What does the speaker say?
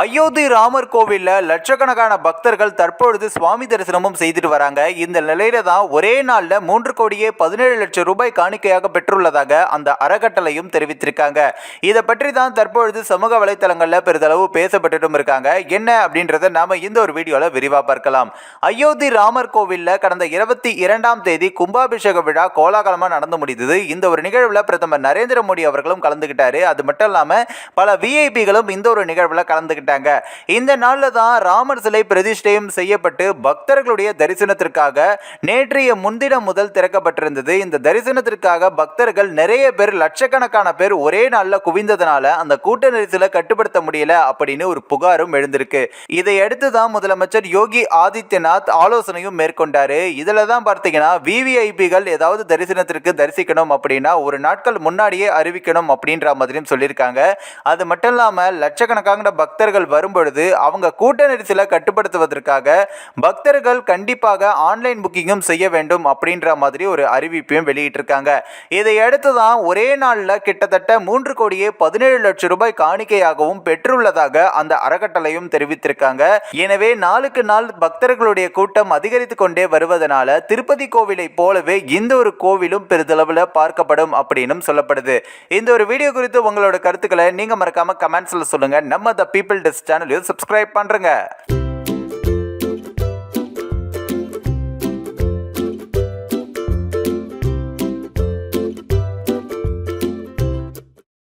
அயோத்தி ராமர் கோவிலில் லட்சக்கணக்கான பக்தர்கள் தற்பொழுது சுவாமி தரிசனமும் செய்துட்டு வராங்க. இந்த நிலையில தான் ஒரே நாளில் மூன்று கோடியே பதினேழு லட்சம் ரூபாய் காணிக்கையாக பெற்றுள்ளதாக அந்த அறக்கட்டளையும் தெரிவித்திருக்காங்க. இதை பற்றி தான் தற்பொழுது சமூக வலைத்தளங்களில் பெரிதளவு பேசப்பட்டுட்டும் இருக்காங்க. என்ன அப்படின்றத நாம இந்த ஒரு வீடியோல விரிவா பார்க்கலாம். அயோத்தி ராமர் கோவிலில் கடந்த இருபத்தி இரண்டாம் தேதி கும்பாபிஷேக விழா கோலாகலமாக நடந்து முடிந்தது. இந்த ஒரு நிகழ்வில் பிரதமர் நரேந்திர மோடி அவர்களும் கலந்துகிட்டாரு. அது மட்டும் இல்லாமல் பல விஐபிகளும் இந்த ஒரு நிகழ்வில் நிகழ்வுல கலந்துகிட்டாங்க இந்த நாளில் தான் ராமர் சிலை பிரதிஷ்டையும் செய்யப்பட்டு பக்தர்களுடைய தரிசனத்திற்காக நேற்றைய முன்தினம் முதல் திறக்கப்பட்டிருந்தது. இந்த தரிசனத்திற்காக பக்தர்கள் நிறைய பேர் லட்சக்கணக்கான பேர் ஒரே நாளில் குவிந்ததுனால அந்த கூட்ட நெரிசலை கட்டுப்படுத்த முடியல அப்படின்னு ஒரு புகாரும் எழுந்திருக்கு. இதையடுத்து தான் முதலமைச்சர் யோகி ஆதித்யநாத் ஆலோசனையும் மேற்கொண்டாரு. இதில் தான் பார்த்தீங்கன்னா விவிஐபிகள் ஏதாவது தரிசனத்திற்கு தரிசிக்கணும் அப்படின்னா ஒரு நாட்கள் முன்னாடியே அறிவிக்கணும் அப்படின்ற மாதிரியும் சொல்லியிருக்காங்க. அது மட்டும் இல்லாமல் லட்சக்கணக்கான பக்தர்கள் வரும்பொழுது அவங்க கூட்ட நெரிசலை கட்டுப்படுத்துவதற்காக பக்தர்கள் கண்டிப்பாக ஆன்லைன் புக்கிங்கும் செய்ய வேண்டும் அப்படின்ற மாதிரி ஒரு அறிவிப்பையும் வெளியிட்டிருக்காங்க. இதையடுத்து தான் ஒரே நாளில் கிட்டத்தட்ட மூன்று கோடியே பதினேழு லட்சம் ரூபாய் காணிக்கையாகவும் பெற்றுள்ளதாக அந்த அறக்கட்டளையும் தெரிவித்திருக்காங்க. எனவே நாளுக்கு நாள் பக்தர்களுடைய கூட்டம் அதிகரித்து கொண்டே வருவதனால திருப்பதி கோவிலை போலவே இந்த ஒரு கோவிலும் பெரிதளவில் பார்க்கப்படும் அப்படின்னும் சொல்லப்படுது. இந்த ஒரு வீடியோ குறித்து உங்களோட கருத்துக்களை நீங்க மறக்காம கமெண்ட்ஸ்ல சொல்லுங்க. நம்ம த பீப்பிள் டெஸ்ட் சேனலையும் சப்ஸ்கிரைப் பண்ணுறேங்க